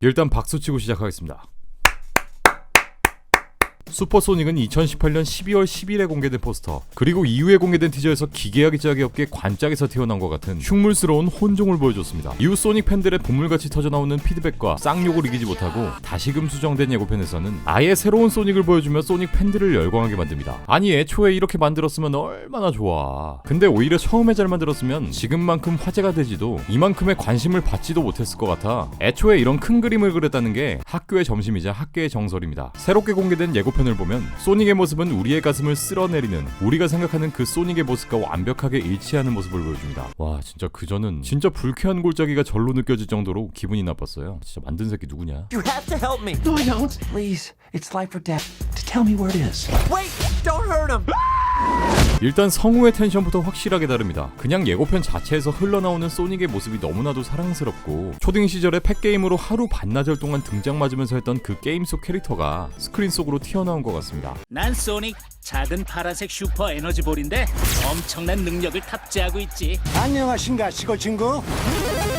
일단 박수 치고 시작하겠습니다. 슈퍼소닉은 2018년 12월 10일에 공개된 포스터 그리고 이후에 공개된 티저에서 기계야기짝이 없게 관짝에서 튀어나온 것 같은 흉물스러운 혼종을 보여줬습니다. 이후 소닉 팬들의 보물같이 터져나오는 피드백과 쌍욕을 이기지 못하고 다시금 수정된 예고편에서는 아예 새로운 소닉을 보여주며 소닉 팬들을 열광하게 만듭니다. 아니 애초에 이렇게 만들었으면 얼마나 좋아. 근데 오히려 처음에 잘 만들었으면 지금만큼 화제가 되지도 이만큼의 관심을 받지도 못했을 것 같아 애초에 이런 큰 그림을 그렸다는 게 학교의 점심이자 학계의 정설입니다. 새롭게 공개된 예고편 을 보면 소닉의 모습은 우리의 가슴을 쓸어내리는 우리가 생각하는 그 소닉의 모습과 완벽하게 일치하는 모습을 보여줍니다. 와 진짜 그저는 진짜 불쾌한 골짜기가 절로 느껴질 정도로 기분이 나빴어요. 진짜 만든 새끼 누구냐? You have to help me. No, I don't. Please, it's life or death. To tell me where it is. Wait, don't hurt him. 일단 성우의 텐션부터 확실하게 다릅니다. 그냥 예고편 자체에서 흘러나오는 소닉의 모습이 너무나도 사랑스럽고 초딩 시절에 팩게임으로 하루 반나절 동안 등장 맞으면서 했던 그 게임 속 캐릭터가 스크린 속으로 튀어나온 것 같습니다. 난 소닉 작은 파란색 슈퍼 에너지볼인데 엄청난 능력을 탑재하고 있지. 안녕하신가 시골 친구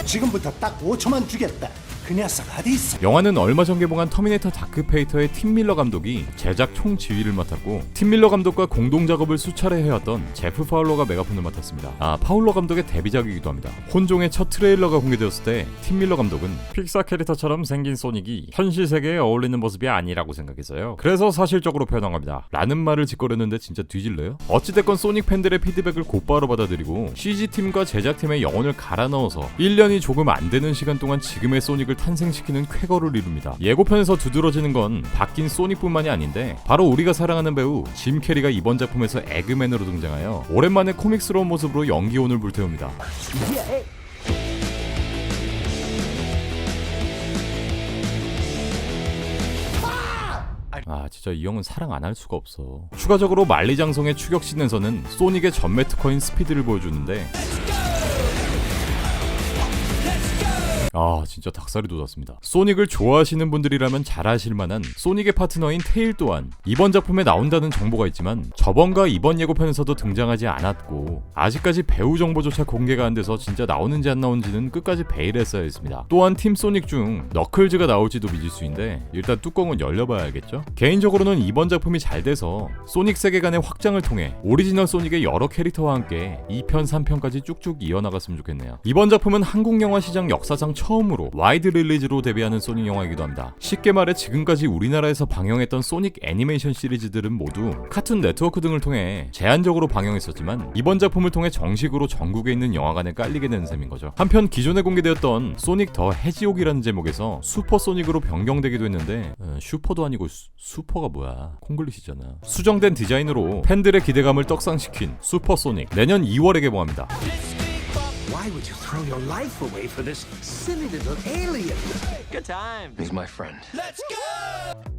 지금부터 딱 5초만 주겠다 그 녀석 어디 있어 영화는 얼마 전 개봉한 터미네이터 다크페이터의 팀 밀러 감독이 제작 총 지휘를 맡았고 팀 밀러 감독과 공동 작업을 수차례 해왔던 제프 파울러가 메가폰을 맡았습니다. 아 파울러 감독의 데뷔작이기도 합니다. 혼종의 첫 트레일러가 공개되었을 때 팀 밀러 감독은 픽사 캐릭터처럼 생긴 소닉이 현실 세계에 어울리는 모습이 아니라고 생각했어요. 그래서 사실적으로 표현한 겁니다. 라는 말을 짓거렸는데 진짜 뒤질래요? 어찌됐건 소닉 팬들의 피드백을 곧바로 받아들이고 CG팀과 제작팀의 영혼을 갈아 넣어서 1년이 조금 안 되는 시간 동안 지금의 소닉을 탄생시키는 쾌거를 이룹니다. 예고편에서 두드러지는 건 바뀐 소닉뿐만이 아닌데 바로 우리가 사랑하는 배우 짐 캐리가 이번 작품에서 에그맨으로 등장하여 오랜만에 코믹스러운 모습으로 연기온을 불태웁니다. 아 진짜 이 형은 사랑 안 할 수가 없어. 추가적으로 만리장성의 추격 씬에서는 소닉의 전매 특허인 스피드를 보여주는데 아 진짜 닭살이 돋았습니다. 소닉을 좋아하시는 분들이라면 잘 아실 만한 소닉의 파트너인 테일 또한 이번 작품에 나온다는 정보가 있지만 저번과 이번 예고편에서도 등장하지 않았고 아직까지 배우 정보조차 공개가 안 돼서 진짜 나오는지 안 나오는지는 끝까지 베일했어야 했습니다. 또한 팀 소닉 중 너클즈가 나올지도 미지수인데 일단 뚜껑은 열려봐야겠죠? 개인적으로는 이번 작품이 잘 돼서 소닉 세계관의 확장을 통해 오리지널 소닉의 여러 캐릭터와 함께 2편, 3편까지 쭉쭉 이어나갔으면 좋겠네요. 이번 작품은 한국 영화 시장 역사상 처음 으로 와이드 릴리즈로 데뷔하는 소닉 영화이기도 합니다. 쉽게 말해 지금까지 우리나라에서 방영했던 소닉 애니메이션 시리즈들은 모두 카툰 네트워크 등을 통해 제한적으로 방영했었지만 이번 작품을 통해 정식으로 전국에 있는 영화관에 깔리게 되는 셈인 거죠. 한편 기존에 공개되었던 소닉 더 해지옥이라는 제목에서 슈퍼 소닉으로 변경되기도 했는데 어, 슈퍼도 아니고 수, 슈퍼가 뭐야 콩글리시잖아. 수정된 디자인으로 팬들의 기대감을 떡상시킨 슈퍼 소닉 내년 2월에 개봉합니다. Why would you throw your life away for this silly little alien? Good time. He's my friend. Let's go.